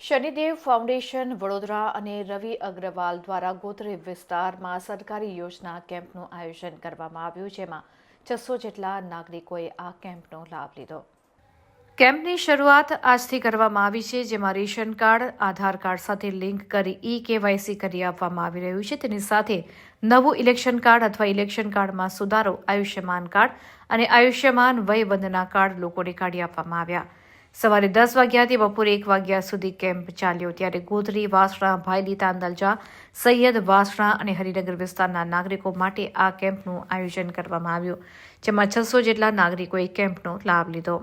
Shanidev foundation Vadodara અને રવિ અગ્રવાલ દ્વારા ગોત્રી વિસ્તારમાં સરકારી યોજના કેમ્પનું આયોજન કરવામાં આવ્યું, જેમાં છસો જેટલા નાગરિકોએ આ કેમ્પનો લાભ લીધો. કેમ્પની શરૂઆત આજથી કરવામાં આવી છે, જેમાં રેશન કાર્ડ, આધાર કાર્ડ સાથે લિંક કરી ઈ કેવાયસી કરી આપવામાં આવી રહ્યું છે. તેની સાથે નવું ઇલેક્શન કાર્ડ અથવા ઇલેક્શન કાર્ડમાં સુધારો, આયુષ્યમાન કાર્ડ અને આયુષ્યમાન વયવંદના કાર્ડ લોકોને કાઢી આપવામાં આવ્યા. સવારે દસ વાગ્યાથી બપોરે એક વાગ્યા સુધી કેમ્પ ચાલ્યો, ત્યારે ગોધરી, વાસણા, ભાયલી, તાંદલજા, સૈયદ, વાસણા અને હરિનગર વિસ્તારના નાગરિકો માટે આ કેમ્પનું આયોજન કરવામાં આવ્યું, જેમાં છસો જેટલા નાગરિકોએ કેમ્પનો લાભ લીધો.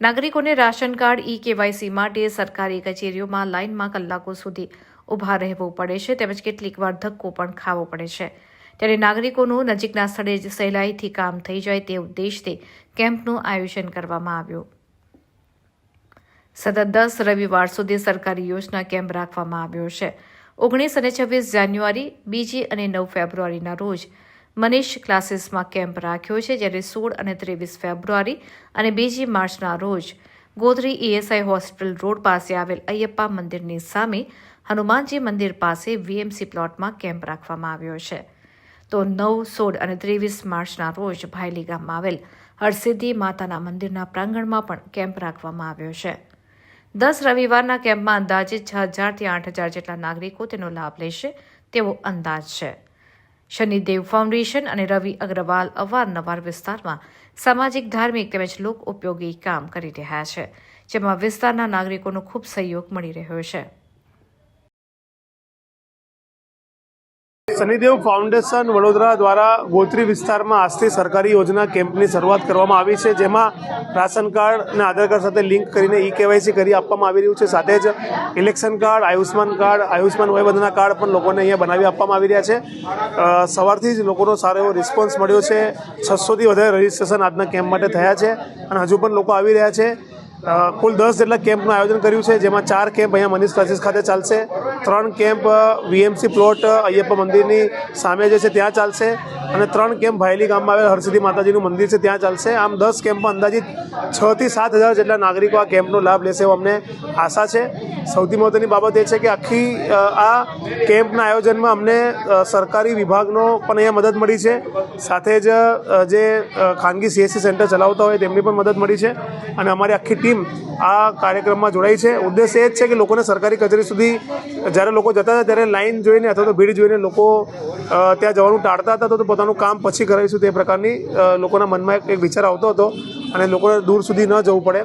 નાગરિકોને રાશન કાર્ડ, ઈ કેવાયસી માટે સરકારી કચેરીઓમાં લાઇનમાં કલાકો સુધી ઊભા રહેવું પડે છે તેમજ કેટલીક વાર ધક્કો પણ ખાવો પડે છે. ત્યારે નાગરિકોનું નજીકના સ્થળે જ સહેલાઈથી કામ થઈ જાય તે ઉદ્દેશથી કેમ્પનું આયોજન કરવામાં આવ્યું. સતત દસ રવિવાર સુધી સરકારી યોજના કેમ્પ રાખવામાં આવ્યો છે. ઓગણીસ અને છવ્વીસ જાન્યુઆરી, બીજી અને નવ ફેબ્રુઆરીના રોજ મનીષ ક્લાસીસમાં કેમ્પ રાખ્યો છે જ્યારે સોળ અને ત્રેવીસ ફેબ્રુઆરી અને બીજી માર્ચના રોજ ગોધરી ઈએસઆઈ હોસ્પિટલ રોડ પાસે આવેલ અયપ્પા મંદિરની સામે હનુમાનજી મંદિર પાસે વીએમસી પ્લોટમાં કેમ્પ રાખવામાં આવ્યો છે. તો નવ, સોળ અને ત્રેવીસ માર્ચના રોજ ભાયલી ગામમાં આવેલ હરસિદ્ધિ માતાના મંદિરના પ્રાંગણમાં પણ કેમ્પ રાખવામાં આવ્યો છે. દસ રવિવારના કેમ્પમાં અંદાજે છ હજારથી આઠ હજાર જેટલા નાગરિકો તેનો લાભ લેશે તેવો અંદાજ છે. શનિદેવ ફાઉન્ડેશન અને રવિ અગ્રવાલ અવારનવાર વિસ્તારમાં સામાજિક, ધાર્મિક તેમજ લોક ઉપયોગી કામ કરી રહ્યા છે, જેમાં વિસ્તારના નાગરિકોનો ખૂબ સહયોગ મળી રહ્યો છે. શનિદેવ ફાઉન્ડેશન વડોદરા દ્વારા ગોત્રી વિસ્તારમાં આજથી સરકારી યોજના કેમ્પની શરૂઆત કરવામાં આવી છે, જેમાં રાશન કાર્ડ અને આધાર કાર્ડ સાથે લિંક કરીને ઈ કેવાયસી કરી આપવામાં આવી રહ્યું છે. સાથે જ election card Ayushman card Ayushman Vayvandana card પણ લોકોને અહીંયા બનાવી આપવામાં આવી રહ્યા છે. સવારથી જ લોકોનો સારો એવો રિસ્પોન્સ મળ્યો છે. છસોથી વધારે રજિસ્ટ્રેશન આજના કેમ્પ માટે થયા છે અને હજુ પણ લોકો આવી રહ્યા છે. કુલ દસ જેટલા કેમ્પનું આયોજન કર્યું છે, જેમાં ચાર કેમ્પ અહીંયા મનીષ ક્લાસીસ ખાતે ચાલશે, ત્રણ કેમ્પ વીએમસી પ્લોટ અયપ્પા મંદિરની સામે જે છે ત્યાં ચાલશે અને ત્રણ કેમ્પ ભાયલી ગામમાં આવેલ હરસિદ્ધિ માતાજીનું મંદિર છે. ત્યાં ચાલશે. આમ દસ કેમ્પમાં અંદાજિત છ થી સાત હજાર જેટલા નાગરિકો આ કેમ્પનો લાભ લેશે અમને આશા છે. સૌથી મહત્ત્વની બાબત એ છે કે આખી આ કેમ્પના આયોજનમાં અમને સરકારી વિભાગનો પણ અહીંયા મદદ મળી છે. સાથે જ જે ખાનગી સીએસસી સેન્ટર ચલાવતા હોય તેમની પણ મદદ મળી છે. અને અમારી આખી ટીમ આ કાર્યક્રમમાં જોડાઈ છે. ઉદ્દેશ એ જ છે કે લોકોને સરકારી કચેરી સુધી જ્યારે લોકો જતા હતા ત્યારે લાઈન જોઈને અથવા તો ભીડ જોઈને લોકો ત્યાં જવાનું ટાળતા હતા તો પોતાનું કામ પછી કરાવીશું તે પ્રકારની લોકોના મનમાં એક- વિચાર આવતો હતો અને લોકોને દૂર સુધી ન જવું પડે.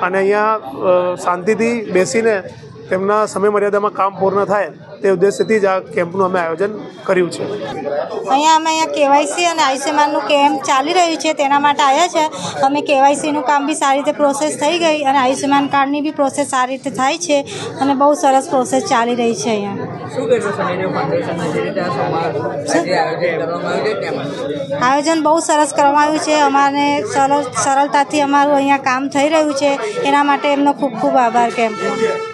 અને અહીંયા શાંતિથી બેસીને તેમના સમય મર્યાદામાં કામ પૂર્ણ થાય તે ઉદ્દેશ્યથી જ આ કેમ્પનું અમે આયોજન કર્યું છે. અહીંયા અમે અહીંયા કેવાયસી અને આયુષ્યમાનનું કેમ્પ ચાલી રહ્યું છે તેના માટે આવ્યા છે. અમે કેવાયસીનું કામ બી સારી રીતે પ્રોસેસ થઈ ગઈ અને આયુષ્યમાન કાર્ડની બી પ્રોસેસ સારી રીતે થાય છે અને બહુ સરસ પ્રોસેસ ચાલી રહી છે અહીંયા. આયોજન કરવામાં આવ્યું છે તેમાં? આયોજન બહુ સરસ કરવામાં આવ્યું છે. અમારે સરળ સરળતાથી અમારું અહીંયા કામ થઈ રહ્યું છે. એના માટે એમનો ખૂબ ખૂબ આભાર કેમ્પનો